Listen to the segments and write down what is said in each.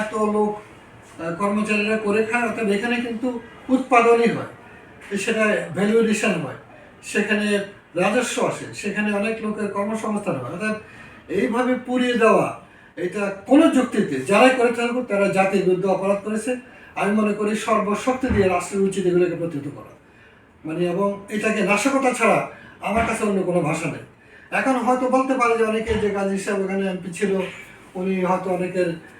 এত লোক কর্মচারীরা করে খায় অর্থাৎ এখানে কিন্তু উৎপাদনই হয়। সেটা ভ্যালু এডিশন হয়। সেখানে রাজস্ব আসে, সেখানে অনেক লোকের কর্মসংস্থান হয়। অর্থাৎ এইভাবে পুড়িয়ে দেওয়া, এটা কোনো যুক্তিতে যারাই করে থাকুক তারা জাতির বিরুদ্ধে অপরাধ করেছে। আমি মনে করি সর্বশক্তি দিয়ে রাষ্ট্রের উচিত এগুলোকে প্রতিহত করা। মানে এবং এটাকে নাশকতা ছাড়া আমার কাছে অন্য কোনো ভাষা নেই। এখন হয়তো বলতে পারে যে অনেকে, যে গাজী সাহেব ওখানে এমপি ছিল, উনি হয়তো অনেকের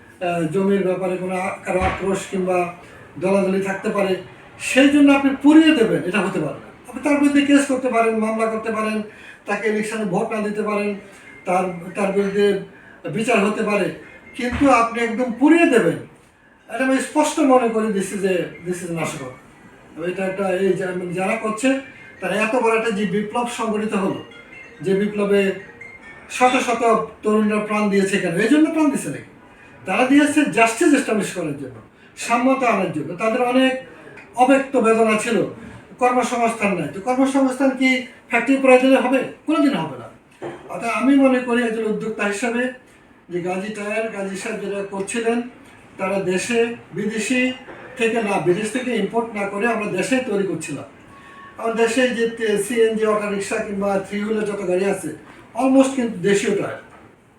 জমির ব্যাপারে কোনো কারও আক্রোশ কিংবা দলাদলি থাকতে পারে, সেই জন্য আপনি পুড়িয়ে দেবেন, এটা হতে পারে না। আপনি তার বিরুদ্ধে কেস করতে পারেন, মামলা করতে পারেন, তাকে ইলেকশনে ভোট না দিতে পারেন, তার তার বিরুদ্ধে বিচার হতে পারে, কিন্তু আপনি একদম পুড়িয়ে দেবেন। এটা আমি স্পষ্ট মনে করি this is a this is নাশকতা এটা একটা, এই যারা করছে, তারা এত বড় একটা যে বিপ্লব সংগঠিত হলো, যে বিপ্লবে শত শত তরুণরা প্রাণ দিয়েছে কেন? এই জন্য প্রাণ দিয়েছে নাকি? তারা দিয়েছে জাস্টিস এস্টাবলিশ করার জন্য, সাম্যতা আনার জন্য। তাদের অনেক অব্যক্ত বেদনা ছিল, কর্মসংস্থান নাই। তো কর্মসংস্থান কি ফ্যাক্টরি প্রয়োজনে হবে? কোনোদিন হবে না। অর্থাৎ আমি মনে করি একজন উদ্যোক্তা হিসাবে যে গাজী টায়ার, গাজী সাহেব যেটা করছিলেন, তারা দেশে বিদেশি থেকে না, বিদেশ থেকে ইম্পোর্ট না করে আমরা দেশে তৈরি করছিলাম। আমার দেশে যে সিএনজি অটো রিক্সা কিংবা থ্রি হুইলার যত গাড়ি আছে অলমোস্ট কিন্তু দেশীয় টায়ার।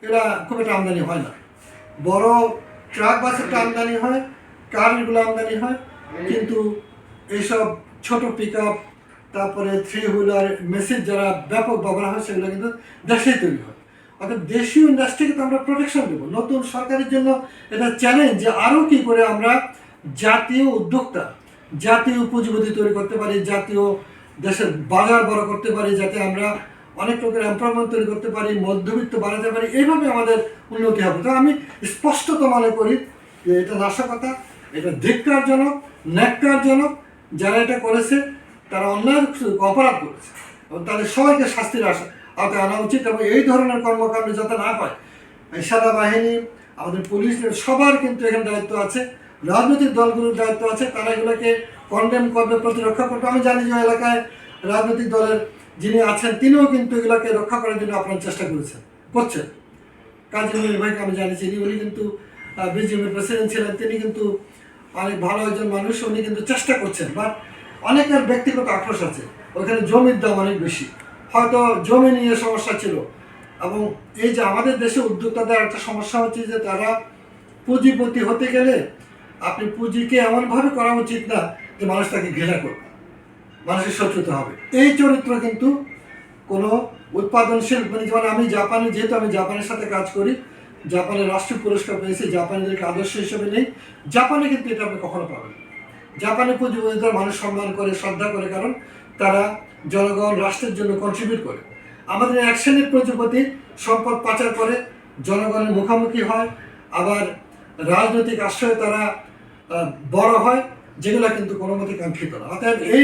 এরা খুব একটা আমদানি হয় না। বড় ট্রাক বাসের আমদানি হয়, কারগুলো আমদানি হয়, কিন্তু এইসব ছোট পিক তারপরে থ্রি হুইলার মেশিন যারা ব্যাপক ব্যবহার হয়, সেগুলো কিন্তু দেশেই তৈরি হয়। অর্থাৎ দেশীয় ইন্ডাস্ট্রিকে তো আমরা প্রোটেকশন দেবো। নতুন সরকারের জন্য এটা চ্যালেঞ্জ যে আরও কী করে আমরা জাতীয় উদ্যোক্তা, জাতীয় পুঁজিপতি তৈরি করতে পারি, জাতীয় দেশের বাজার বড় করতে পারি, যাতে আমরা অনেক লোকের এমপ্লয়মেন্ট তৈরি করতে পারি, মধ্যবিত্ত বাড়াতে পারি, এইভাবে আমাদের উন্নতি হবে। তো আমি স্পষ্টত মনে করি যে এটা নাশকতা, এটা ধিক্কারজনক, ন্যাক্কারজনক, যারা এটা করেছে, তারা অন্যায় অপরাধ করেছে। এবং তাদের সবাইকে শাস্তির আশা আওতায় আনা উচিত এবং এই ধরনের কর্মকাণ্ড যাতে না হয়। এই সাদা বাহিনী আমাদের পুলিশ, সবার কিন্তু এখানে দায়িত্ব আছে, রাজনৈতিক দলগুলোর দায়িত্ব আছে, তারা এগুলোকে কন্ডেম করবে, প্রতিরক্ষা করবে। আমি জানি যে এলাকায় রাজনৈতিক দলের যিনি আছেন, তিনিও কিন্তু এগুলোকে রক্ষা করার জন্য আপনার চেষ্টা করেছেন। করছেন। কাজী মনির ভাইকে আমি জানি চিনি উনি কিন্তু বিজেপির প্রেসিডেন্ট ছিলেন, তিনি কিন্তু অনেক ভালো একজন মানুষ, উনি কিন্তু চেষ্টা করছেন বাট অনেকের ব্যক্তিগত আক্রোশ আছে। ওখানে জমির দাম অনেক বেশি। হয়তো জমি নিয়ে সমস্যা ছিল। এবং এই যে আমাদের দেশে উদ্যোক্তাদের একটা সমস্যা হচ্ছে যে তারা পুঁজিপতি হতে গেলে আপনি পুঁজিকে এমনভাবে করা উচিত না যে মানুষ তাকে ঘৃণা করবে। মানুষের শত্রুতা হবে। এই চরিত্র কিন্তু কোনো উৎপাদনশীল মানে যেমন আমি জাপানে, যেহেতু আমি জাপানের সাথে কাজ করি জাপানের রাষ্ট্রীয় পুরস্কার পেয়েছি জাপানিদেরকে আদর্শ হিসেবে নেই, জাপানে কিন্তু এটা আপনি কখনো পাবেন। জাপানে পুঁজিপতিদের মানুষ সম্মান করে, শ্রদ্ধা করে, কারণ তারা জনগণ, রাষ্ট্রের জন্য কন্ট্রিবিউট করে। আমাদের এক শ্রেণির পুঁজিপতি সম্পদ পাচার করে, জনগণের মুখোমুখি হয়, আবার রাজনৈতিক আশ্রয়ে তারা বড় হয়, যেগুলো কিন্তু কোনো মতে কাঙ্ক্ষিত না। অর্থাৎ এই